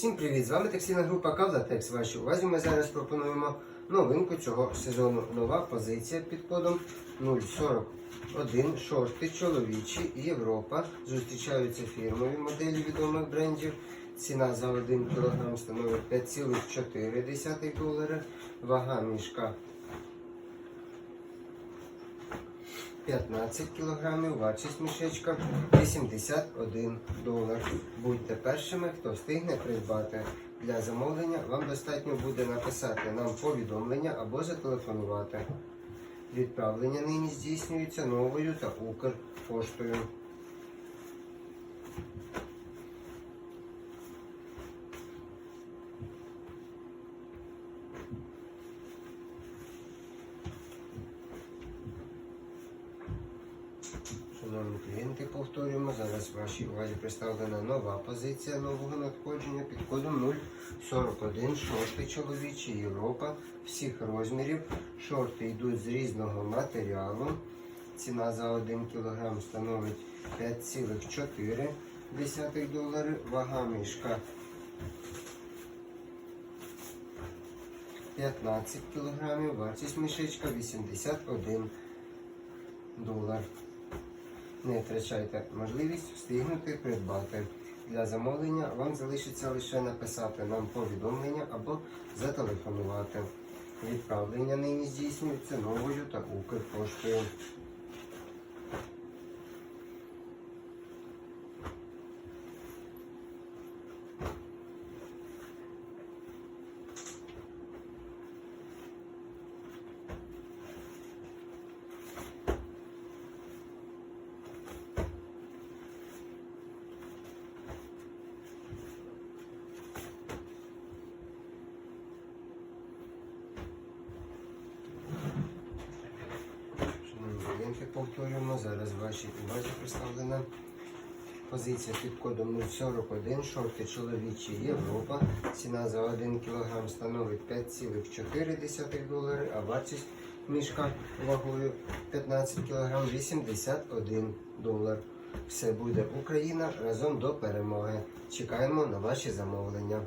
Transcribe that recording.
Всім привіт! З вами таксійна група Кавдатекс. Вашій увазі ми зараз пропонуємо новинку цього сезону. Нова позиція під кодом 041 шорти чоловічі Європа. Зустрічаються фірмові моделі відомих брендів. Ціна за 1 кг становить 5,4 долари. Вага мішка 15 кг, вартість мішечка 81 долар. Будьте першими, хто встигне придбати. Для замовлення вам достатньо буде написати нам повідомлення або зателефонувати. Відправлення нині здійснюється новою та Укрпоштою. Шановні клієнти, повторюємо, зараз вашій увазі представлена нова позиція нового надходження під кодом 041 шорти чоловічі Європа всіх розмірів. Шорти йдуть з різного матеріалу. Ціна за 1 кг становить 5,4 долари. Вага мішка 15 кг, вартість мішечка 81 долар. Не втрачайте можливість встигнути придбати. Для замовлення вам залишиться лише написати нам повідомлення або зателефонувати. Відправлення нині здійснюється новою та Укрпоштою. Клієнти, повторюємо, зараз вашій увазі представлена позиція під кодом 041, шорти чоловічі Європа. Ціна за 1 кг становить 5,4 долари, а вартість мішка вагою 15 кг 81 долар. Все буде Україна разом до перемоги. Чекаємо на ваші замовлення.